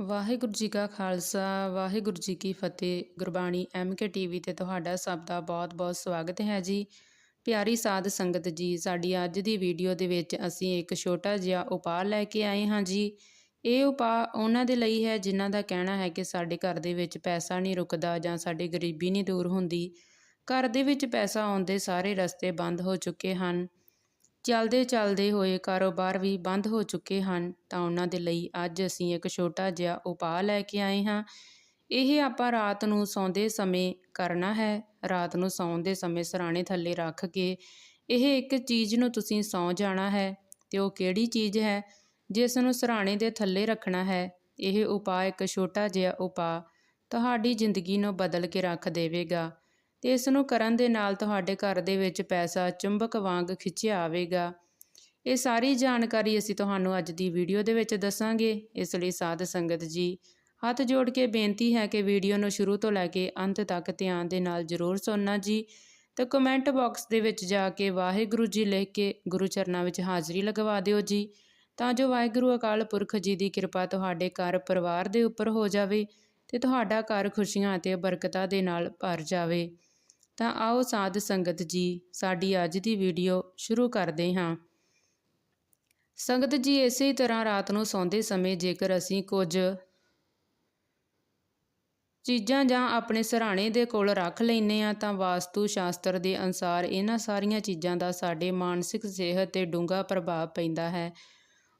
ਵਾਹਿਗੁਰੂ ਜੀ ਕਾ ਖਾਲਸਾ, ਵਾਹਿਗੁਰੂ ਜੀ ਕੀ ਫਤਿਹ। Gurbani MK TV ਤੇ ਤੁਹਾਡਾ ਸਭ ਦਾ ਬਹੁਤ-ਬਹੁਤ ਸਵਾਗਤ ਹੈ ਜੀ। ਪਿਆਰੀ ਸਾਧ ਸੰਗਤ ਜੀ, ਸਾਡੀ ਅੱਜ ਦੀ ਵੀਡੀਓ ਦੇ ਵਿੱਚ ਅਸੀਂ ਇੱਕ ਛੋਟਾ ਜਿਹਾ ਉਪਾਅ ਲੈ ਕੇ ਆਏ ਹਾਂ ਜੀ। ਇਹ ਉਪਾਅ ਉਹਨਾਂ ਦੇ ਲਈ ਹੈ ਜਿਨ੍ਹਾਂ ਦਾ ਕਹਿਣਾ ਹੈ ਕਿ ਸਾਡੇ ਘਰ ਦੇ ਵਿੱਚ ਪੈਸਾ ਨਹੀਂ ਰੁਕਦਾ ਜਾਂ ਸਾਡੀ ਗਰੀਬੀ ਨਹੀਂ ਦੂਰ ਹੁੰਦੀ। ਘਰ ਦੇ ਵਿੱਚ ਪੈਸਾ ਆਉਂਦੇ ਸਾਰੇ ਰਸਤੇ ਬੰਦ ਹੋ ਚੁੱਕੇ ਹਨ। ਚਲਦੇ ਚਲਦੇ ਹੋਏ ਕਾਰੋਬਾਰ ਵੀ ਬੰਦ ਹੋ ਚੁੱਕੇ ਹਨ, ਤਾਂ ਉਹਨਾਂ ਦੇ ਲਈ ਅੱਜ ਅਸੀਂ ਇੱਕ ਛੋਟਾ ਜਿਹਾ ਉਪਾਅ ਲੈ ਕੇ ਆਏ ਹਾਂ। ਇਹ ਆਪਾਂ ਰਾਤ ਨੂੰ ਸੌਂਦੇ ਸਮੇਂ ਕਰਨਾ ਹੈ। ਰਾਤ ਨੂੰ ਸੌਣ ਦੇ ਸਮੇਂ ਸਰਾਣੇ ਥੱਲੇ ਰੱਖ ਕੇ ਇਹ ਇੱਕ ਚੀਜ਼ ਨੂੰ ਤੁਸੀਂ ਸੌਂ ਜਾਣਾ ਹੈ ਤੇ ਉਹ ਕਿਹੜੀ ਚੀਜ਼ ਹੈ ਜਿਸ ਨੂੰ ਸਰਾਣੇ ਦੇ ਥੱਲੇ ਰੱਖਣਾ ਹੈ, ਇਹ ਉਪਾਅ ਇੱਕ ਛੋਟਾ ਜਿਹਾ ਉਪਾਅ ਤੁਹਾਡੀ ਜ਼ਿੰਦਗੀ ਨੂੰ ਬਦਲ ਕੇ ਰੱਖ ਦੇਵੇਗਾ। ਤੇ ਇਸ ਨੂੰ ਕਰਨ ਦੇ ਨਾਲ ਤੁਹਾਡੇ ਘਰ ਦੇ ਵਿੱਚ ਪੈਸਾ ਚੁੰਬਕ ਵਾਂਗ ਖਿੱਚਿਆ ਆਵੇਗਾ। ਇਹ ਸਾਰੀ ਜਾਣਕਾਰੀ ਅਸੀਂ ਤੁਹਾਨੂੰ ਅੱਜ ਦੀ ਵੀਡੀਓ ਦੇ ਵਿੱਚ ਦੱਸਾਂਗੇ। ਇਸ ਲਈ ਸਾਧ ਸੰਗਤ ਜੀ, ਹੱਥ ਜੋੜ ਕੇ ਬੇਨਤੀ ਹੈ ਕਿ ਵੀਡੀਓ ਨੂੰ ਸ਼ੁਰੂ ਤੋਂ ਲੈ ਕੇ ਅੰਤ ਤੱਕ ਧਿਆਨ ਦੇ ਨਾਲ ਜ਼ਰੂਰ ਸੁਣਨਾ ਜੀ। ਤੇ ਕਮੈਂਟ ਬਾਕਸ ਦੇ ਵਿੱਚ ਜਾ ਕੇ ਵਾਹਿਗੁਰੂ ਜੀ ਲਿਖ ਕੇ ਗੁਰੂ ਚਰਨਾਂ ਵਿੱਚ ਹਾਜ਼ਰੀ ਲਗਵਾ ਦਿਓ ਜੀ। ਤਾਂ ਜੋ ਵਾਹਿਗੁਰੂ ਅਕਾਲ ਪੁਰਖ ਜੀ ਦੀ ਕਿਰਪਾ ਤੁਹਾਡੇ ਘਰ ਪਰਿਵਾਰ ਦੇ ਉੱਪਰ ਹੋ ਜਾਵੇ ਤੇ ਤੁਹਾਡਾ ਘਰ ਖੁਸ਼ੀਆਂ ਅਤੇ ਬਰਕਤਾਂ ਦੇ ਨਾਲ ਭਰ ਜਾਵੇ। ਤਾਂ ਆਓ ਸਾਧ ਸੰਗਤ ਜੀ, ਸਾਡੀ ਅੱਜ ਦੀ ਵੀਡੀਓ ਸ਼ੁਰੂ ਕਰਦੇ ਹਾਂ। ਸੰਗਤ ਜੀ, ਇਸੇ ਤਰ੍ਹਾਂ ਰਾਤ ਨੂੰ ਸੌਂਦੇ ਸਮੇਂ ਜੇਕਰ ਅਸੀਂ ਕੁਝ ਚੀਜ਼ਾਂ ਜਾਂ ਆਪਣੇ ਸਰਾਣੇ ਦੇ ਕੋਲ ਰੱਖ ਲੈਨੇ ਆ ਤਾਂ ਵਾਸਤੂ ਸ਼ਾਸਤਰ ਦੇ ਅਨਸਾਰ ਇਹਨਾਂ ਸਾਰੀਆਂ ਚੀਜ਼ਾਂ ਦਾ ਸਾਡੇ ਮਾਨਸਿਕ ਸਿਹਤ ਤੇ ਡੂੰਘਾ ਪ੍ਰਭਾਵ ਪੈਂਦਾ ਹੈ।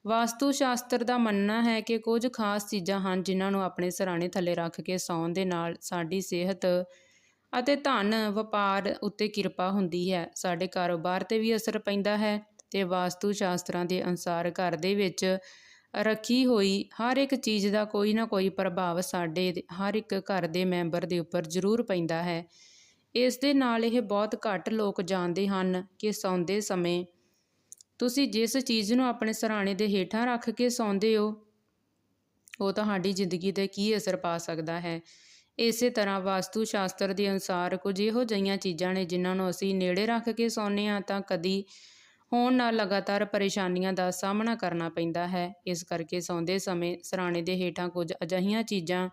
ਵਾਸਤੂ ਸ਼ਾਸਤਰ ਦਾ ਮੰਨਣਾ ਹੈ ਕਿ ਕੁਝ ਖਾਸ ਚੀਜ਼ਾਂ ਹਨ, ਜਿਨ੍ਹਾਂ ਨੂੰ ਆਪਣੇ ਸਰਾਣੇ ਥੱਲੇ ਰੱਖ ਕੇ ਸੌਣ ਦੇ ਨਾਲ ਸਾਡੀ ਸਿਹਤ ਅਤੇ ਧਨ ਵਪਾਰ ਉੱਤੇ ਕਿਰਪਾ ਹੁੰਦੀ ਹੈ। ਸਾਡੇ ਕਾਰੋਬਾਰ ਤੇ ਵੀ ਅਸਰ ਪੈਂਦਾ ਹੈ ਤੇ ਵਾਸਤੂ ਸ਼ਾਸਤਰਾਂ ਦੇ ਅਨੁਸਾਰ ਘਰ ਦੇ ਵਿੱਚ ਰੱਖੀ ਹੋਈ ਹਰ ਇੱਕ ਚੀਜ਼ ਦਾ ਕੋਈ ਨਾ ਕੋਈ ਪ੍ਰਭਾਵ ਸਾਡੇ ਹਰ ਇੱਕ ਘਰ ਦੇ ਮੈਂਬਰ ਦੇ ਉੱਪਰ ਜ਼ਰੂਰ ਪੈਂਦਾ ਹੈ। ਇਸ ਦੇ ਨਾਲ ਇਹ ਬਹੁਤ ਘੱਟ ਲੋਕ ਜਾਣਦੇ ਹਨ ਕਿ ਸੌਂਦੇ ਸਮੇਂ ਤੁਸੀਂ ਜਿਸ ਚੀਜ਼ ਨੂੰ ਆਪਣੇ ਸਰਾਣੇ ਦੇ ਹੇਠਾਂ ਰੱਖ ਕੇ ਸੌਂਦੇ ਹੋ, ਉਹ ਤੁਹਾਡੀ ਜ਼ਿੰਦਗੀ ਤੇ ਕੀ ਅਸਰ ਪਾ ਸਕਦਾ ਹੈ। ਇਸੇ ਤਰ੍ਹਾਂ ਵਾਸਤੂ ਸ਼ਾਸਤਰ ਦੇ ਅਨੁਸਾਰ ਕੁਝ ਇਹੋ ਜਿਹੀਆਂ ਚੀਜ਼ਾਂ ਨੇ ਜਿਨ੍ਹਾਂ ਨੂੰ ਅਸੀਂ ਨੇੜੇ ਰੱਖ ਕੇ ਸੌਂਦੇ ਹਾਂ ਤਾਂ ਕਦੀ ਹੋਣ ਨਾਲ ਲਗਾਤਾਰ ਪਰੇਸ਼ਾਨੀਆਂ ਦਾ ਸਾਹਮਣਾ ਕਰਨਾ ਪੈਂਦਾ ਹੈ। ਇਸ ਕਰਕੇ ਸੌਂਦੇ ਸਮੇਂ ਸਰਾਣੇ ਦੇ ਹੇਠਾਂ ਕੁਝ ਅਜਿਹੀਆਂ ਚੀਜ਼ਾਂ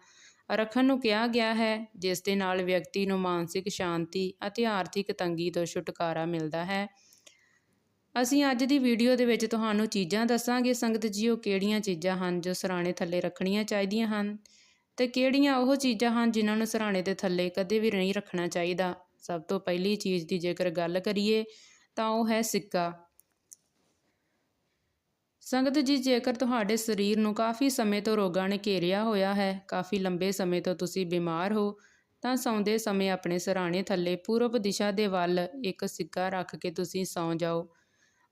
ਰੱਖਣ ਨੂੰ ਕਿਹਾ ਗਿਆ ਹੈ, ਜਿਸ ਦੇ ਨਾਲ ਵਿਅਕਤੀ ਨੂੰ ਮਾਨਸਿਕ ਸ਼ਾਂਤੀ ਅਤੇ ਆਰਥਿਕ ਤੰਗੀ ਤੋਂ ਛੁਟਕਾਰਾ ਮਿਲਦਾ ਹੈ। ਅਸੀਂ ਅੱਜ ਦੀ ਵੀਡੀਓ ਦੇ ਵਿੱਚ ਤੁਹਾਨੂੰ ਚੀਜ਼ਾਂ ਦੱਸਾਂਗੇ। ਸੰਗਤ ਜੀਓ, ਕਿਹੜੀਆਂ ਚੀਜ਼ਾਂ ਹਨ ਜੋ ਸਰਾਣੇ ਥੱਲੇ ਰੱਖਣੀਆਂ ਚਾਹੀਦੀਆਂ ਹਨ? ਤੇ ਕਿਹੜੀਆਂ ਉਹ ਚੀਜ਼ਾਂ ਹਨ ਜਿਨ੍ਹਾਂ ਨੂੰ ਸਰਾਣੇ ਦੇ ਥੱਲੇ ਕਦੇ ਵੀ ਨਹੀਂ ਰੱਖਣਾ ਚਾਹੀਦਾ? ਸਭ ਤੋਂ ਪਹਿਲੀ ਚੀਜ਼ ਦੀ ਜੇਕਰ ਗੱਲ ਕਰੀਏ ਤਾਂ ਉਹ ਹੈ ਸਿੱਕਾ। ਸੰਗਤ ਜੀ, ਜੇਕਰ ਤੁਹਾਡੇ ਸਰੀਰ ਨੂੰ ਕਾਫੀ ਸਮੇਂ ਤੋਂ ਰੋਗਾਂ ਨੇ ਘੇਰਿਆ ਹੋਇਆ ਹੈ, ਕਾਫੀ ਲੰਬੇ ਸਮੇਂ ਤੋਂ ਤੁਸੀਂ ਬਿਮਾਰ ਹੋ, ਤਾਂ ਸੌਂਦੇ ਸਮੇਂ ਆਪਣੇ ਸਰਾਣੇ ਥੱਲੇ ਪੂਰਬ ਦਿਸ਼ਾ ਦੇ ਵੱਲ ਇੱਕ ਸਿੱਕਾ ਰੱਖ ਕੇ ਤੁਸੀਂ ਸੌਂ ਜਾਓ।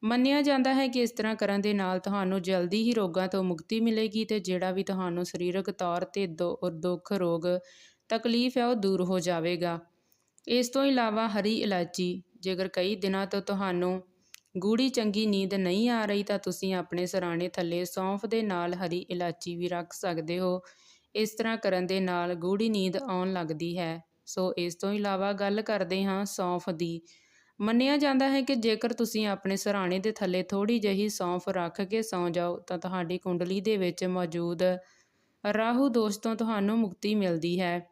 ਮੰਨਿਆ ਜਾਂਦਾ ਹੈ ਕਿ ਇਸ ਤਰ੍ਹਾਂ ਕਰਨ ਦੇ ਨਾਲ ਤੁਹਾਨੂੰ ਜਲਦੀ ਹੀ ਰੋਗਾਂ ਤੋਂ ਮੁਕਤੀ ਮਿਲੇਗੀ ਤੇ ਜਿਹੜਾ ਵੀ ਤੁਹਾਨੂੰ ਸਰੀਰਕ ਤੌਰ ਤੇ ਦੁੱਖ, ਰੋਗ, ਤਕਲੀਫ ਹੈ, ਉਹ ਦੂਰ ਹੋ ਜਾਵੇਗਾ। ਇਸ ਤੋਂ ਇਲਾਵਾ ਹਰੀ ਇਲਾਚੀ, ਜੇਕਰ ਕਈ ਦਿਨਾਂ ਤੋਂ ਤੁਹਾਨੂੰ ਗੂੜੀ ਚੰਗੀ ਨੀਂਦ ਨਹੀਂ ਆ ਰਹੀ ਤਾਂ ਤੁਸੀਂ ਆਪਣੇ ਸਰਾਣੇ ਥੱਲੇ ਸੌਂਫ ਦੇ ਨਾਲ ਹਰੀ ਇਲਾਚੀ ਵੀ ਰੱਖ ਸਕਦੇ ਹੋ। ਇਸ ਤਰ੍ਹਾਂ ਕਰਨ ਦੇ ਨਾਲ ਗੂੜੀ ਨੀਂਦ ਆਉਣ ਲੱਗਦੀ ਹੈ। ਸੋ ਇਸ ਤੋਂ ਇਲਾਵਾ ਗੱਲ ਕਰਦੇ ਹਾਂ ਸੌਂਫ ਦੀ। ਮੰਨਿਆ ਜਾਂਦਾ ਹੈ ਕਿ ਜੇਕਰ ਤੁਸੀਂ ਆਪਣੇ ਸਰਾਣੇ ਦੇ ਥੱਲੇ ਥੋੜੀ ਜਿਹੀ ਸੌਂਫ ਰੱਖ ਕੇ ਸੌਂ ਜਾਓ, ਤਾਂ ਤੁਹਾਡੀ ਕੁੰਡਲੀ ਦੇ ਵਿੱਚ ਮੌਜੂਦ ਰਾਹੂ ਦੋਸ਼ ਤੋਂ ਤੁਹਾਨੂੰ ਮੁਕਤੀ ਮਿਲਦੀ ਹੈ।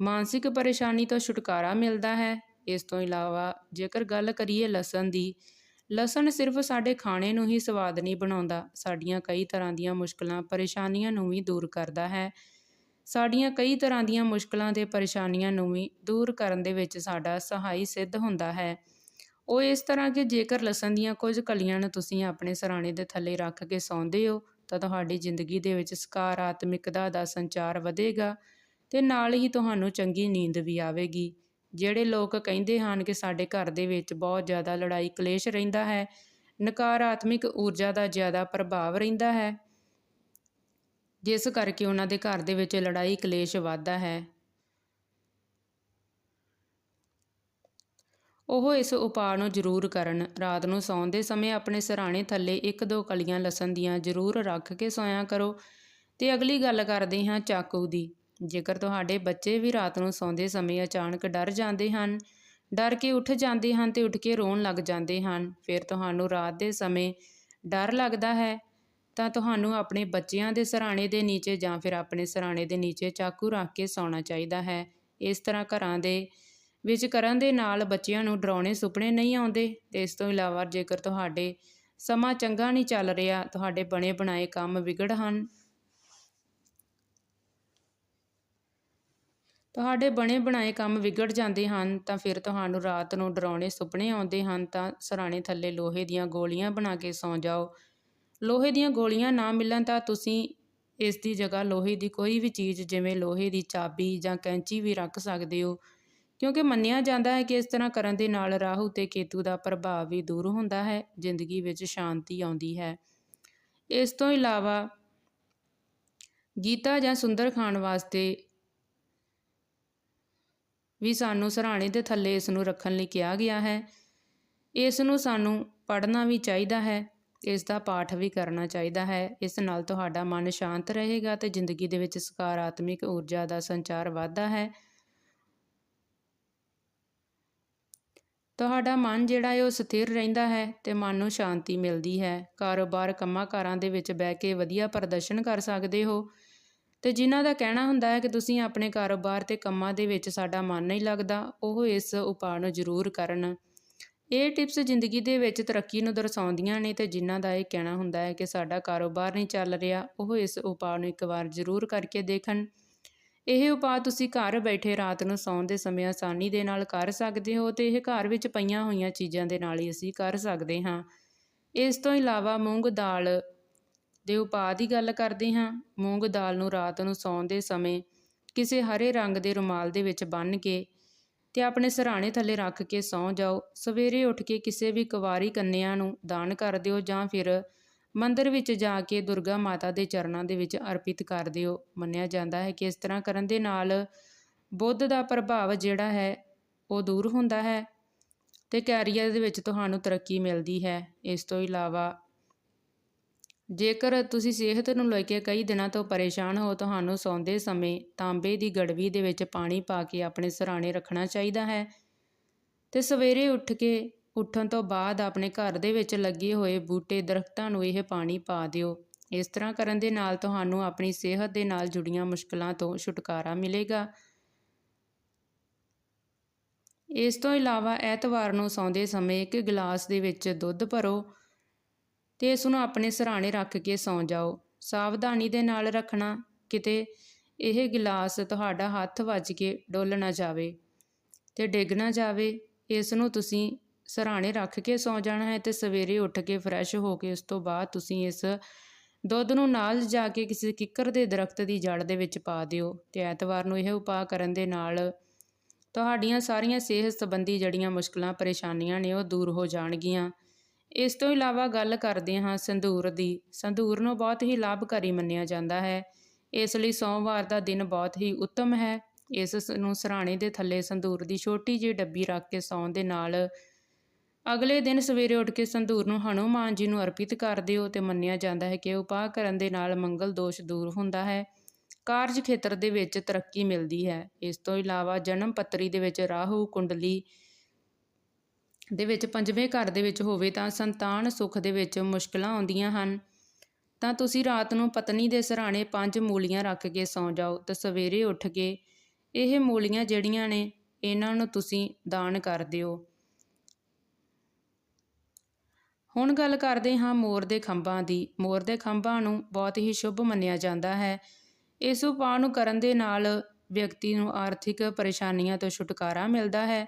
ਮਾਨਸਿਕ ਪਰੇਸ਼ਾਨੀ ਤੋਂ ਛੁਟਕਾਰਾ ਮਿਲਦਾ ਹੈ। ਇਸ ਤੋਂ ਇਲਾਵਾ ਜੇਕਰ ਗੱਲ ਕਰੀਏ ਲਸਣ ਦੀ, ਲਸਣ ਸਿਰਫ ਸਾਡੇ ਖਾਣੇ ਨੂੰ ਹੀ ਸਵਾਦ ਨਹੀਂ ਬਣਾਉਂਦਾ, ਸਾਡੀਆਂ ਕਈ ਤਰ੍ਹਾਂ ਦੀਆਂ ਮੁਸ਼ਕਲਾਂ ਪਰੇਸ਼ਾਨੀਆਂ ਨੂੰ ਵੀ ਦੂਰ ਕਰਦਾ ਹੈ। ਸਾਡੀਆਂ ਕਈ ਤਰ੍ਹਾਂ ਦੀਆਂ ਮੁਸ਼ਕਲਾਂ ਤੇ ਪਰੇਸ਼ਾਨੀਆਂ ਨੂੰ ਵੀ ਦੂਰ ਕਰਨ ਦੇ ਵਿੱਚ ਸਾਡਾ ਸਹਾਈ ਸਿੱਧ ਹੁੰਦਾ ਹੈ। ਉਹ ਇਸ ਤਰ੍ਹਾਂ ਕਿ ਜੇਕਰ ਲਸਣ ਦੀਆਂ ਕੁਝ ਕਲੀਆਂ ਨੂੰ ਤੁਸੀਂ ਆਪਣੇ ਸਰਾਣੇ ਦੇ ਥੱਲੇ ਰੱਖ ਕੇ ਸੌਂਦੇ ਹੋ, ਤਾਂ ਤੁਹਾਡੀ ਜ਼ਿੰਦਗੀ ਦੇ ਵਿੱਚ ਸਕਾਰਾਤਮਿਕਤਾ ਦਾ ਸੰਚਾਰ ਵਧੇਗਾ ਤੇ ਨਾਲ ਹੀ ਤੁਹਾਨੂੰ ਚੰਗੀ ਨੀਂਦ ਵੀ ਆਵੇਗੀ। ਜਿਹੜੇ ਲੋਕ ਕਹਿੰਦੇ ਹਨ ਕਿ ਸਾਡੇ ਘਰ ਦੇ ਵਿੱਚ ਬਹੁਤ ਜ਼ਿਆਦਾ ਲੜਾਈ ਕਲੇਸ਼ ਰਹਿੰਦਾ ਹੈ, ਨਕਾਰਾਤਮਿਕ ਊਰਜਾ ਦਾ ਜ਼ਿਆਦਾ ਪ੍ਰਭਾਵ ਰਹਿੰਦਾ ਹੈ। ਜਿਸ ਕਰਕੇ ਉਹਨਾਂ ਦੇ ਘਰ ਦੇ ਵਿੱਚ ਲੜਾਈ ਕਲੇਸ਼ ਵੱਧਦਾ ਹੈ। ਉਹ ਇਸ ਉਪਾਅ ਨੂੰ ਜ਼ਰੂਰ ਕਰਨ। ਰਾਤ ਨੂੰ ਸੌਣ ਦੇ ਸਮੇਂ ਆਪਣੇ ਸਰਾਣੇ ਥੱਲੇ ਇੱਕ ਦੋ ਕਲੀਆਂ ਲਸਣ ਦੀਆਂ ਜ਼ਰੂਰ ਰੱਖ ਕੇ ਸੋਇਆ ਕਰੋ ਤੇ ਅਗਲੀ ਗੱਲ ਕਰਦੇ ਹਾਂ ਚਾਕੂ ਦੀ। ਜੇਕਰ ਤੁਹਾਡੇ ਬੱਚੇ ਵੀ ਰਾਤ ਨੂੰ ਸੌਂਦੇ ਸਮੇਂ ਅਚਾਨਕ ਡਰ ਜਾਂਦੇ ਹਨ, ਡਰ ਕੇ ਉੱਠ ਜਾਂਦੇ ਹਨ ਤੇ ਉੱਠ ਕੇ ਰੋਣ ਲੱਗ ਜਾਂਦੇ ਹਨ, ਫਿਰ ਤੁਹਾਨੂੰ ਰਾਤ ਦੇ ਸਮੇਂ ਡਰ ਲੱਗਦਾ ਹੈ, ਤਾਂ ਤੁਹਾਨੂੰ ਆਪਣੇ ਬੱਚਿਆਂ ਦੇ ਸਰਾਣੇ ਦੇ ਨੀਚੇ ਜਾਂ ਫਿਰ ਆਪਣੇ ਸਰਾਣੇ ਦੇ ਨੀਚੇ ਚਾਕੂ ਰੱਖ ਕੇ ਸੌਣਾ ਚਾਹੀਦਾ ਹੈ। ਇਸ ਤਰ੍ਹਾਂ ਘਰਾਂ ਦੇ ਵਿੱਚ ਕਰਨ ਦੇ ਨਾਲ ਬੱਚਿਆਂ ਨੂੰ ਡਰਾਉਣੇ ਸੁਪਨੇ ਨਹੀਂ ਆਉਂਦੇ। ਤੇ ਇਸ ਤੋਂ ਇਲਾਵਾ ਜੇਕਰ ਤੁਹਾਡੇ ਸਮਾਂ ਚੰਗਾ ਨਹੀਂ ਚੱਲ ਰਿਹਾ, ਤੁਹਾਡੇ ਬਣੇ ਬਣਾਏ ਕੰਮ ਵਿਗੜ ਹਨ। ਤੁਹਾਡੇ ਬਣੇ ਬਣਾਏ ਕੰਮ ਵਿਗੜ ਜਾਂਦੇ ਹਨ, ਤਾਂ ਫਿਰ ਤੁਹਾਨੂੰ ਰਾਤ ਨੂੰ ਡਰਾਉਣੇ ਸੁਪਨੇ ਆਉਂਦੇ ਹਨ, ਤਾਂ ਸਰਾਣੇ ਥੱਲੇ ਲੋਹੇ ਦੀਆਂ ਗੋਲੀਆਂ ਬਣਾ ਕੇ ਸੌਂ ਜਾਓ। ਲੋਹੇ ਦੀਆਂ ਗੋਲੀਆਂ ਨਾ ਮਿਲਣ ਤਾਂ ਤੁਸੀਂ ਇਸ ਦੀ ਜਗ੍ਹਾ ਲੋਹੇ ਦੀ ਕੋਈ ਵੀ ਚੀਜ਼, ਜਿਵੇਂ ਲੋਹੇ ਦੀ ਚਾਬੀ ਜਾਂ ਕੈਂਚੀ ਵੀ ਰੱਖ ਸਕਦੇ ਹੋ। ਕਿਉਂਕਿ ਮੰਨਿਆ ਜਾਂਦਾ ਹੈ ਕਿ ਇਸ ਤਰ੍ਹਾਂ ਕਰਨ ਦੇ ਨਾਲ ਰਾਹੂ ਤੇ ਕੇਤੂ ਦਾ ਪ੍ਰਭਾਵ ਵੀ ਦੂਰ ਹੁੰਦਾ ਹੈ, ਜ਼ਿੰਦਗੀ ਵਿੱਚ ਸ਼ਾਂਤੀ ਆਉਂਦੀ ਹੈ। ਇਸ ਤੋਂ ਇਲਾਵਾ ਗੀਤਾ ਜਾਂ ਸੁੰਦਰ ਖਾਣ ਵਾਸਤੇ ਵੀ ਸਾਨੂੰ ਸਰਾਣੇ ਦੇ ਥੱਲੇ ਇਸ ਨੂੰ ਰੱਖਣ ਲਈ ਕਿਹਾ ਗਿਆ ਹੈ। ਇਸ ਨੂੰ ਸਾਨੂੰ ਪੜ੍ਹਨਾ ਵੀ ਚਾਹੀਦਾ ਹੈ, ਇਸ ਦਾ ਪਾਠ ਵੀ ਕਰਨਾ ਚਾਹੀਦਾ ਹੈ। ਇਸ ਨਾਲ ਤੁਹਾਡਾ ਮਨ ਸ਼ਾਂਤ ਰਹੇਗਾ ਤੇ ਜ਼ਿੰਦਗੀ ਦੇ ਵਿੱਚ ਸਕਾਰਾਤਮਕ ਊਰਜਾ ਦਾ ਸੰਚਾਰ ਵਧਦਾ ਹੈ। ਤੁਹਾਡਾ ਮਨ ਜਿਹੜਾ ਹੈ ਉਹ ਸਥਿਰ ਰਹਿੰਦਾ ਹੈ ਤੇ ਮਨ ਨੂੰ ਸ਼ਾਂਤੀ ਮਿਲਦੀ ਹੈ। ਕਾਰੋਬਾਰ ਕੰਮਾਂ ਕਾਰਾਂ ਦੇ ਵਿੱਚ ਬਹਿ ਕੇ ਵਧੀਆ ਪ੍ਰਦਰਸ਼ਨ ਕਰ ਸਕਦੇ ਹੋ। ਤੇ ਜਿਨ੍ਹਾਂ ਦਾ ਕਹਿਣਾ ਹੁੰਦਾ ਹੈ ਕਿ ਤੁਸੀਂ ਆਪਣੇ ਕਾਰੋਬਾਰ ਤੇ ਕੰਮਾਂ ਦੇ ਵਿੱਚ ਸਾਡਾ ਮਨ ਨਹੀਂ ਲੱਗਦਾ, ਉਹ ਇਸ ਉਪਾਅ ਨੂੰ ਜ਼ਰੂਰ ਕਰਨ। ਇਹ ਟਿਪਸ ਜ਼ਿੰਦਗੀ ਦੇ ਵਿੱਚ ਤਰੱਕੀ ਨੂੰ ਦਰਸਾਉਂਦੀਆਂ ਨੇ ਤੇ ਜਿਨ੍ਹਾਂ ਦਾ ਇਹ ਕਹਿਣਾ ਹੁੰਦਾ ਹੈ ਕਿ ਸਾਡਾ ਕਾਰੋਬਾਰ ਨਹੀਂ ਚੱਲ ਰਿਹਾ, ਉਹ ਇਸ ਉਪਾਅ ਨੂੰ ਇੱਕ ਵਾਰ ਜ਼ਰੂਰ ਕਰਕੇ ਦੇਖਣ। ਇਹ ਉਪਾਅ ਤੁਸੀਂ ਘਰ ਬੈਠੇ ਰਾਤ ਨੂੰ ਸੌਣ ਦੇ ਸਮੇਂ ਆਸਾਨੀ ਦੇ ਨਾਲ ਕਰ ਸਕਦੇ ਹੋ ਤੇ ਇਹ ਘਰ ਵਿੱਚ ਪਈਆਂ ਹੋਈਆਂ ਚੀਜ਼ਾਂ ਦੇ ਨਾਲ ਹੀ ਅਸੀਂ ਕਰ ਸਕਦੇ ਹਾਂ। ਇਸ ਤੋਂ ਇਲਾਵਾ ਮੂੰਗ ਦਾਲ ਦੇ ਉਪਾਅ ਦੀ ਗੱਲ ਕਰਦੇ ਹਾਂ। ਮੂੰਗ ਦਾਲ ਨੂੰ ਰਾਤ ਨੂੰ ਸੌਣ ਦੇ ਸਮੇਂ ਕਿਸੇ ਹਰੇ ਰੰਗ ਦੇ ਰੁਮਾਲ ਦੇ ਵਿੱਚ ਬੰਨ੍ਹ ਕੇ ਤੇ ਆਪਣੇ ਸਰਾਣੇ ਥੱਲੇ ਰੱਖ ਕੇ ਸੌਂ ਜਾਓ। ਸਵੇਰੇ ਉੱਠ ਕੇ ਕਿਸੇ ਵੀ ਕੁਵਾਰੀ ਕੰਨਿਆਂ ਨੂੰ ਦਾਨ ਕਰ ਦਿਓ ਜਾਂ ਫਿਰ ਮੰਦਰ ਵਿੱਚ ਜਾ ਕੇ ਦੁਰਗਾ ਮਾਤਾ ਦੇ ਚਰਨਾਂ ਦੇ ਵਿੱਚ ਅਰਪਿਤ ਕਰ ਦਿਓ। ਮੰਨਿਆ ਜਾਂਦਾ ਹੈ ਕਿ ਇਸ ਤਰ੍ਹਾਂ ਕਰਨ ਦੇ ਨਾਲ ਬੁੱਧ ਦਾ ਪ੍ਰਭਾਵ ਜਿਹੜਾ ਹੈ, ਉਹ ਦੂਰ ਹੁੰਦਾ ਹੈ ਤੇ ਕੈਰੀਅਰ ਦੇ ਵਿੱਚ ਤੁਹਾਨੂੰ ਤਰੱਕੀ ਮਿਲਦੀ ਹੈ। ਇਸ ਤੋਂ ਇਲਾਵਾ ਜੇਕਰ ਤੁਸੀਂ ਸਿਹਤ ਨੂੰ ਲੈ ਕੇ ਕਈ ਦਿਨਾਂ ਤੋਂ ਪਰੇਸ਼ਾਨ ਹੋ, ਤੁਹਾਨੂੰ ਸੌਂਦੇ ਸਮੇਂ ਤਾਂਬੇ ਦੀ ਗੜਵੀ ਦੇ ਵਿੱਚ ਪਾਣੀ ਪਾ ਕੇ ਆਪਣੇ ਸਰਾਣੇ ਰੱਖਣਾ ਚਾਹੀਦਾ ਹੈ ਤੇ ਸਵੇਰੇ ਉੱਠ ਕੇ ਉੱਠਣ ਤੋਂ ਬਾਅਦ ਆਪਣੇ ਘਰ ਦੇ ਵਿੱਚ ਲੱਗੇ ਹੋਏ ਬੂਟੇ ਦਰਖਤਾਂ ਨੂੰ ਇਹ ਪਾਣੀ ਪਾ ਦਿਓ। ਇਸ ਤਰ੍ਹਾਂ ਕਰਨ ਦੇ ਨਾਲ ਤੁਹਾਨੂੰ ਆਪਣੀ ਸਿਹਤ ਦੇ ਨਾਲ ਜੁੜੀਆਂ ਮੁਸ਼ਕਲਾਂ ਤੋਂ ਛੁਟਕਾਰਾ ਮਿਲੇਗਾ। ਇਸ ਤੋਂ ਇਲਾਵਾ ਐਤਵਾਰ ਨੂੰ ਸੌਂਦੇ ਸਮੇਂ ਇੱਕ ਗਲਾਸ ਦੇ ਵਿੱਚ ਦੁੱਧ ਭਰੋ ਤੇ ਇਸ ਨੂੰ ਆਪਣੇ ਸਰਾਣੇ ਰੱਖ ਕੇ ਸੌਂ ਜਾਓ। ਸਾਵਧਾਨੀ ਦੇ ਨਾਲ ਰੱਖਣਾ। ਕਿਤੇ ਇਹ ਗਿਲਾਸ ਤੁਹਾਡਾ ਹੱਥ ਵੱਜ ਕੇ ਡੁੱਲ ਨਾ ਜਾਵੇ ਤੇ ਡਿੱਗ ਨਾ ਜਾਵੇ। ਇਸ ਨੂੰ ਤੁਸੀਂ ਸਰਾਣੇ ਰੱਖ ਕੇ ਸੌਂ ਜਾਣਾ ਹੈ ਤੇ ਸਵੇਰੇ ਉੱਠ ਕੇ ਫਰੈਸ਼ ਹੋ ਕੇ ਉਸ ਤੋਂ ਬਾਅਦ ਤੁਸੀਂ ਇਸ ਦੁੱਧ ਨੂੰ ਨਾਲ ਜਾ ਕੇ ਕਿਸੇ ਕਿੱਕਰ ਦੇ ਦਰਖਤ ਦੀ ਜੜ ਦੇ ਵਿੱਚ ਪਾ ਦਿਓ ਤੇ ਐਤਵਾਰ ਨੂੰ ਇਹ ਉਪਾਅ ਕਰਨ ਦੇ ਨਾਲ ਤੁਹਾਡੀਆਂ ਸਾਰੀਆਂ ਸਿਹਤ ਸੰਬੰਧੀ ਜੜੀਆਂ ਮੁਸ਼ਕਲਾਂ, ਪਰੇਸ਼ਾਨੀਆਂ ਨੇ ਉਹ ਦੂਰ ਹੋ ਜਾਣਗੀਆਂ। ਇਸ ਤੋਂ ਇਲਾਵਾ ਗੱਲ ਕਰਦੇ ਹਾਂ ਸੰਧੂਰ ਦੀ। ਸੰਧੂਰ ਨੂੰ ਬਹੁਤ ਹੀ ਲਾਭਕਾਰੀ ਮੰਨਿਆ ਜਾਂਦਾ ਹੈ। ਇਸ ਲਈ ਸੋਮਵਾਰ ਦਾ ਦਿਨ ਬਹੁਤ ਹੀ ਉੱਤਮ ਹੈ। ਇਸ ਨੂੰ ਸਰਾਣੇ ਦੇ ਥੱਲੇ ਸੰਧੂਰ ਦੀ ਛੋਟੀ ਜਿਹੀ ਡੱਬੀ ਰੱਖ ਕੇ ਸੌਣ ਦੇ ਨਾਲ ਅਗਲੇ ਦਿਨ ਸਵੇਰੇ ਉੱਠ ਕੇ ਸੰਧੂਰ ਨੂੰ ਹਨੂਮਾਨ ਜੀ ਨੂੰ ਅਰਪਿਤ ਕਰ ਦਿਓ ਤੇ ਮੰਨਿਆ ਜਾਂਦਾ ਹੈ ਕਿ ਉਪਾਅ ਕਰਨ ਦੇ ਨਾਲ ਮੰਗਲ ਦੋਸ਼ ਦੂਰ ਹੁੰਦਾ ਹੈ। ਕਾਰਜ ਖੇਤਰ ਦੇ ਵਿੱਚ ਤਰੱਕੀ ਮਿਲਦੀ ਹੈ। ਇਸ ਤੋਂ ਇਲਾਵਾ ਜਨਮ ਪੱਤਰੀ ਦੇ ਵਿੱਚ ਰਾਹੂ ਕੁੰਡਲੀ ਦੇ ਵਿੱਚ ਪੰਜਵੇਂ ਘਰ ਦੇ ਵਿੱਚ ਹੋਵੇ ਤਾਂ ਸੰਤਾਨ ਸੁੱਖ ਦੇ ਵਿੱਚ ਮੁਸ਼ਕਲਾਂ ਆਉਂਦੀਆਂ ਹਨ। ਤਾਂ ਤੁਸੀਂ ਰਾਤ ਨੂੰ ਪਤਨੀ ਦੇ ਸਰਾਣੇ ਪੰਜ ਮੂਲੀਆਂ ਰੱਖ ਕੇ ਸੌਂ ਜਾਓ ਤੇ ਸਵੇਰੇ ਉੱਠ ਕੇ ਇਹ ਮੂਲੀਆਂ ਜਿਹੜੀਆਂ ਨੇ, ਇਹਨਾਂ ਨੂੰ ਤੁਸੀਂ ਦਾਨ ਕਰ ਦਿਓ। ਹੁਣ ਗੱਲ ਕਰਦੇ ਹਾਂ ਮੋਰ ਦੇ ਖੰਭਾਂ ਦੀ। ਮੋਰ ਦੇ ਖੰਭਾਂ ਨੂੰ ਬਹੁਤ ਹੀ ਸ਼ੁਭ ਮੰਨਿਆ ਜਾਂਦਾ ਹੈ। ਇਸ ਉਪਾਅ ਨੂੰ ਕਰਨ ਦੇ ਨਾਲ ਵਿਅਕਤੀ ਨੂੰ ਆਰਥਿਕ ਪਰੇਸ਼ਾਨੀਆਂ ਤੋਂ ਛੁਟਕਾਰਾ ਮਿਲਦਾ ਹੈ।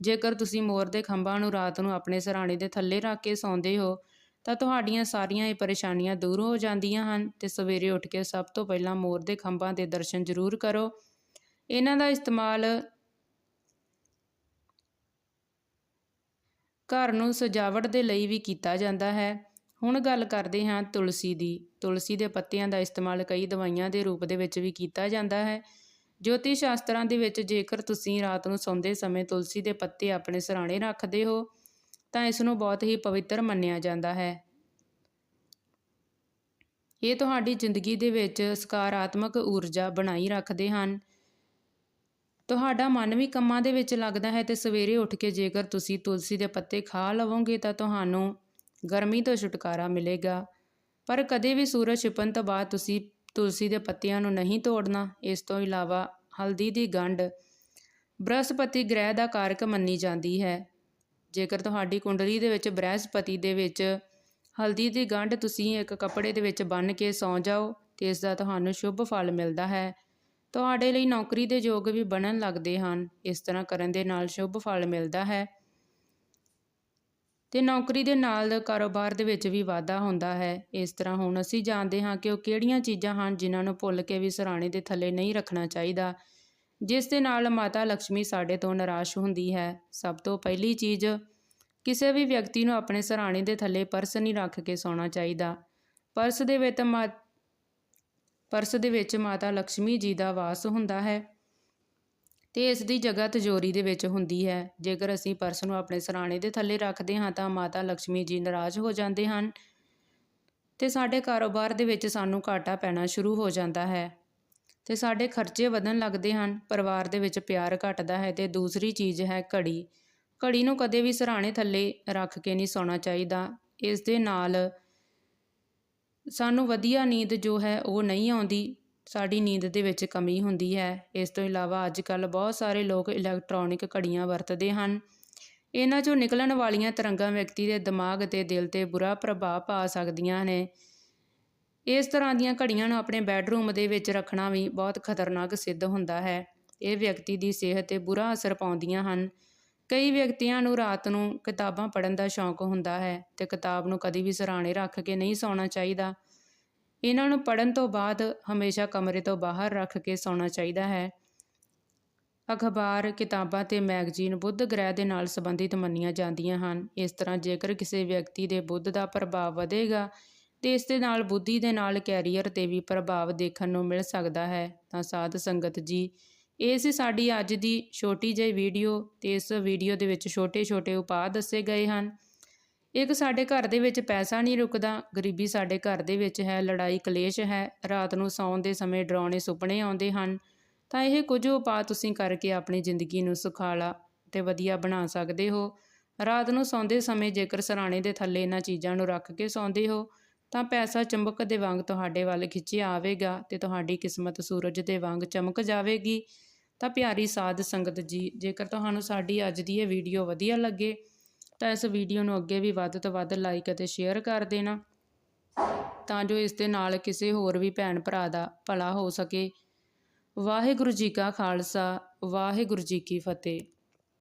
ਜੇਕਰ ਤੁਸੀਂ ਮੋਰ ਦੇ ਖੰਭਾਂ ਨੂੰ ਰਾਤ ਨੂੰ ਆਪਣੇ ਸਰਾਣੇ ਦੇ ਥੱਲੇ ਰੱਖ ਕੇ ਸੌਂਦੇ ਹੋ, ਤਾਂ ਤੁਹਾਡੀਆਂ ਸਾਰੀਆਂ ਇਹ ਪਰੇਸ਼ਾਨੀਆਂ ਦੂਰ ਹੋ ਜਾਂਦੀਆਂ ਹਨ ਤੇ ਸਵੇਰੇ ਉੱਠ ਕੇ ਸਭ ਤੋਂ ਪਹਿਲਾਂ ਮੋਰ ਦੇ ਖੰਭਾਂ ਦੇ ਦਰਸ਼ਨ ਜ਼ਰੂਰ ਕਰੋ। ਇਹਨਾਂ ਦਾ ਇਸਤੇਮਾਲ ਘਰ ਨੂੰ ਸਜਾਵਟ ਦੇ ਲਈ ਵੀ ਕੀਤਾ ਜਾਂਦਾ ਹੈ। ਹੁਣ ਗੱਲ ਕਰਦੇ ਹਾਂ ਤੁਲਸੀ ਦੀ। ਤੁਲਸੀ ਦੇ ਪੱਤਿਆਂ ਦਾ ਇਸਤੇਮਾਲ ਕਈ ਦਵਾਈਆਂ ਦੇ ਰੂਪ ਦੇ ਵਿੱਚ ਵੀ ਕੀਤਾ ਜਾਂਦਾ ਹੈ। ਜੋਤੀ ਸ਼ਾਸਤਰਾਂ ਦੇ ਵਿੱਚ ਜੇਕਰ ਤੁਸੀਂ ਰਾਤ ਨੂੰ ਸੌਂਦੇ ਸਮੇਂ ਤੁਲਸੀ ਦੇ ਪੱਤੇ ਆਪਣੇ ਸਰਾਣੇ ਰੱਖਦੇ ਹੋ, ਤਾਂ ਇਸ ਨੂੰ ਬਹੁਤ ਹੀ ਪਵਿੱਤਰ ਮੰਨਿਆ ਜਾਂਦਾ ਹੈ। ਇਹ ਤੁਹਾਡੀ ਜ਼ਿੰਦਗੀ ਦੇ ਵਿੱਚ ਸਕਾਰਾਤਮਕ ਊਰਜਾ ਬਣਾਈ ਰੱਖਦੇ ਹਨ। ਤੁਹਾਡਾ ਮਨ ਵੀ ਕੰਮਾਂ ਦੇ ਵਿੱਚ ਲੱਗਦਾ ਹੈ ਤੇ ਸਵੇਰੇ ਉੱਠ ਕੇ ਜੇਕਰ ਤੁਸੀਂ ਤੁਲਸੀ ਦੇ ਪੱਤੇ ਖਾ ਲਵੋਗੇ ਤਾਂ ਤੁਹਾਨੂੰ ਗਰਮੀ ਤੋਂ ਛੁਟਕਾਰਾ ਮਿਲੇਗਾ। ਪਰ ਕਦੇ ਵੀ ਸੂਰਜ ਛਿਪਣ ਤੋਂ ਬਾਅਦ ਤੁਸੀਂ ਤੁਲਸੀ ਦੇ ਪੱਤਿਆਂ ਨੂੰ ਨਹੀਂ ਤੋੜਨਾ, ਇਸ ਤੋਂ ਇਲਾਵਾ ਹਲਦੀ ਦੀ ਗੰਢ ਬ੍ਰਹਸਪਤੀ ਗ੍ਰਹਿ ਦਾ ਕਾਰਕ ਮੰਨੀ ਜਾਂਦੀ ਹੈ। ਜੇਕਰ ਤੁਹਾਡੀ ਕੁੰਡਲੀ ਦੇ ਵਿੱਚ ਬ੍ਰਹਸਪਤੀ ਦੇ ਵਿੱਚ ਹਲਦੀ ਦੀ ਗੰਢ ਤੁਸੀਂ ਇੱਕ ਕੱਪੜੇ ਦੇ ਵਿੱਚ ਬੰਨ੍ਹ ਕੇ ਸੌਂ ਜਾਓ, ਤੇ ਇਸ ਦਾ ਤੁਹਾਨੂੰ ਸ਼ੁਭ ਫਲ ਮਿਲਦਾ ਹੈ। ਤੁਹਾਡੇ ਲਈ ਨੌਕਰੀ ਦੇ ਯੋਗ ਵੀ ਬਣਨ ਲੱਗਦੇ ਹਨ। ਇਸ ਤਰ੍ਹਾਂ ਕਰਨ ਦੇ ਨਾਲ ਸ਼ੁਭ ਫਲ ਮਿਲਦਾ ਹੈ। ਤੇ ਨੌਕਰੀ ਦੇ ਨਾਲ ਕਾਰੋਬਾਰ ਦੇ ਵਿੱਚ ਵੀ ਵਾਧਾ ਹੁੰਦਾ ਹੈ। ਇਸ ਤਰ੍ਹਾਂ ਹੁਣ ਅਸੀਂ ਜਾਣਦੇ ਹਾਂ ਕਿ ਉਹ ਕਿਹੜੀਆਂ ਚੀਜ਼ਾਂ ਹਨ ਜਿਨ੍ਹਾਂ ਨੂੰ ਭੁੱਲ ਕੇ ਵੀ ਸਰਾਣੇ ਦੇ ਥੱਲੇ ਨਹੀਂ ਰੱਖਣਾ ਚਾਹੀਦਾ। ਜਿਸ ਦੇ ਨਾਲ ਮਾਤਾ ਲక్ష్ਮੀ ਸਾਡੇ ਤੋਂ ਨਿਰਾਸ਼ ਹੁੰਦੀ ਹੈ। ਸਭ ਤੋਂ ਪਹਿਲੀ ਚੀਜ਼, ਕਿਸੇ ਵੀ ਵਿਅਕਤੀ ਨੂੰ ਆਪਣੇ ਸਰਾਣੇ ਦੇ ਥੱਲੇ ਪਰਸ ਨਹੀਂ ਰੱਖ ਕੇ ਸੌਣਾ ਚਾਹੀਦਾ। ਪਰਸ ਦੇ ਵਿੱਚ ਮਾ ਪਰਸ ਦੇ ਵਿੱਚ ਮਾਤਾ ਲక్ష్ਮੀ ਜੀ ਦਾ ਵਾਸ ਹੁੰਦਾ ਹੈ ਤੇ ਇਸ ਦੀ ਜਗ੍ਹਾ ਤਜੋਰੀ ਦੇ ਵਿੱਚ ਹੁੰਦੀ ਹੈ। ਜੇਕਰ ਅਸੀਂ ਪਰਸ ਨੂੰ ਆਪਣੇ ਸਰਾਣੇ ਦੇ ਥੱਲੇ ਰੱਖਦੇ ਹਾਂ ਤਾਂ ਮਾਤਾ ਲక్ష్ਮੀ ਜੀ ਨਾਰਾਜ਼ ਹੋ ਜਾਂਦੇ ਹਨ ਤੇ ਸਾਡੇ ਕਾਰੋਬਾਰ ਦੇ ਵਿੱਚ ਸਾਨੂੰ ਘਾਟਾ ਪੈਣਾ ਸ਼ੁਰੂ ਹੋ ਜਾਂਦਾ ਹੈ ਤੇ ਸਾਡੇ ਖਰਚੇ ਵਧਣ ਲੱਗਦੇ ਹਨ, ਪਰਿਵਾਰ ਦੇ ਵਿੱਚ ਪਿਆਰ ਘਟਦਾ ਹੈ ਤੇ ਦੂਸਰੀ ਚੀਜ਼ ਹੈ ਘੜੀ। ਘੜੀ ਨੂੰ ਕਦੇ ਵੀ ਸਰਾਣੇ ਥੱਲੇ ਰੱਖ ਕੇ ਨਹੀਂ ਸੌਣਾ ਚਾਹੀਦਾ। ਇਸ ਦੇ ਨਾਲ ਸਾਨੂੰ ਵਧੀਆ ਨੀਂਦ ਜੋ ਹੈ ਉਹ ਨਹੀਂ ਆਉਂਦੀ, ਸਾਡੀ ਨੀਂਦ ਦੇ ਵਿੱਚ ਕਮੀ ਹੁੰਦੀ ਹੈ। ਇਸ ਤੋਂ ਇਲਾਵਾ ਅੱਜ ਕੱਲ ਬਹੁਤ ਸਾਰੇ ਲੋਕ ਇਲੈਕਟ੍ਰੋਨਿਕ ਘੜੀਆਂ ਵਰਤਦੇ ਹਨ। ਇਹਨਾਂ ਚੋਂ ਨਿਕਲਣ ਵਾਲੀਆਂ ਤਰੰਗਾਂ ਵਿਅਕਤੀ ਦੇ ਦਿਮਾਗ ਤੇ ਦਿਲ ਤੇ ਬੁਰਾ ਪ੍ਰਭਾਵ ਪਾ ਸਕਦੀਆਂ ਨੇ। ਇਸ ਤਰ੍ਹਾਂ ਦੀਆਂ ਘੜੀਆਂ ਨੂੰ ਆਪਣੇ ਬੈੱਡਰੂਮ ਦੇ ਵਿੱਚ ਰੱਖਣਾ ਵੀ ਬਹੁਤ ਖਤਰਨਾਕ ਸਿੱਧ ਹੁੰਦਾ ਹੈ। ਇਹ ਵਿਅਕਤੀ ਦੀ ਸਿਹਤ ਤੇ ਬੁਰਾ ਅਸਰ ਪਾਉਂਦੀਆਂ ਹਨ। ਕਈ ਵਿਅਕਤੀਆਂ ਨੂੰ ਰਾਤ ਨੂੰ ਕਿਤਾਬਾਂ ਪੜ੍ਹਨ ਦਾ ਸ਼ੌਂਕ ਹੁੰਦਾ ਹੈ ਤੇ ਕਿਤਾਬ ਨੂੰ ਕਦੀ ਵੀ ਸਰਾਣੇ ਰੱਖ ਕੇ ਨਹੀਂ ਸੌਣਾ ਚਾਹੀਦਾ। ਇਹਨਾਂ ਨੂੰ ਪੜ੍ਹਨ ਤੋਂ ਬਾਅਦ ਹਮੇਸ਼ਾ ਕਮਰੇ ਤੋਂ ਬਾਹਰ ਰੱਖ ਕੇ ਸੌਣਾ ਚਾਹੀਦਾ ਹੈ। ਅਖਬਾਰ, ਕਿਤਾਬਾਂ ਤੇ ਮੈਗਜ਼ੀਨ ਬੁੱਧ ਗ੍ਰਹਿ ਦੇ ਨਾਲ ਸੰਬੰਧਿਤ ਮੰਨੀਆਂ ਜਾਂਦੀਆਂ ਹਨ। ਇਸ ਤਰ੍ਹਾਂ ਜੇਕਰ ਕਿਸੇ ਵਿਅਕਤੀ ਦੇ ਬੁੱਧ ਦਾ ਪ੍ਰਭਾਵ ਵਧੇਗਾ, ਤੇ ਇਸ ਦੇ ਨਾਲ ਬੁੱਧੀ ਦੇ ਨਾਲ ਕੈਰੀਅਰ ਤੇ ਵੀ ਪ੍ਰਭਾਵ ਦੇਖਣ ਨੂੰ ਮਿਲ ਸਕਦਾ ਹੈ, ਤਾਂ ਸਾਧ ਸੰਗਤ ਜੀ ਇਹ ਸੀ ਸਾਡੀ ਅੱਜ ਦੀ ਛੋਟੀ ਜਿਹੀ ਵੀਡੀਓ ਤੇ ਇਸ ਵੀਡੀਓ ਦੇ ਵਿੱਚ ਛੋਟੇ-ਛੋਟੇ ਉਪਾਅ ਦੱਸੇ ਗਏ ਹਨ। ਇੱਕ ਸਾਡੇ ਘਰ ਦੇ ਵਿੱਚ ਪੈਸਾ ਨਹੀਂ ਰੁਕਦਾ, ਗਰੀਬੀ ਸਾਡੇ ਘਰ ਦੇ ਵਿੱਚ ਹੈ, ਲੜਾਈ ਕਲੇਸ਼ ਹੈ, ਰਾਤ ਨੂੰ ਸੌਣ ਦੇ ਸਮੇਂ ਡਰਾਉਣੇ ਸੁਪਨੇ ਆਉਂਦੇ ਹਨ। ਤਾਂ ਇਹ ਕੁਝ ਉਪਾਅ ਤੁਸੀਂ ਕਰਕੇ ਆਪਣੀ ਜ਼ਿੰਦਗੀ ਨੂੰ ਸੁਖਾਲਾ ਤੇ ਵਧੀਆ ਬਣਾ ਸਕਦੇ ਹੋ। ਰਾਤ ਨੂੰ ਸੌਂਦੇ ਸਮੇਂ ਜੇਕਰ ਸਰਾਣੇ ਦੇ ਥੱਲੇ ਇਹਨਾਂ ਚੀਜ਼ਾਂ ਨੂੰ ਰੱਖ ਕੇ ਸੌਂਦੇ ਹੋ, ਤਾਂ ਪੈਸਾ ਚੁੰਬਕ ਦੇ ਵਾਂਗ ਤੁਹਾਡੇ ਵੱਲ ਖਿੱਚਿਆ ਆਵੇਗਾ ਤੇ ਤੁਹਾਡੀ ਕਿਸਮਤ ਸੂਰਜ ਦੇ ਵਾਂਗ ਚਮਕ ਜਾਵੇਗੀ। ਤਾਂ ਪਿਆਰੀ ਸਾਧ ਸੰਗਤ ਜੀ, ਜੇਕਰ ਤੁਹਾਨੂੰ ਸਾਡੀ ਅੱਜ ਦੀ ਇਹ ਵੀਡੀਓ ਵਧੀਆ ਲੱਗੇ, ਤਾਂ ਇਸ ਵੀਡੀਓ ਨੂੰ ਅੱਗੇ ਵੀ ਵੱਧ ਤੋਂ ਵੱਧ ਲਾਈਕ ਅਤੇ ਸ਼ੇਅਰ ਕਰ ਦੇਣਾ, ਤਾਂ ਜੋ ਇਸ ਦੇ ਨਾਲ ਕਿਸੇ ਹੋਰ ਵੀ ਭੈਣ ਭਰਾ ਦਾ ਭਲਾ ਹੋ ਸਕੇ। ਵਾਹਿਗੁਰੂ ਜੀ ਕਾ ਖਾਲਸਾ, ਵਾਹਿਗੁਰੂ ਜੀ ਕੀ ਫਤਿਹ।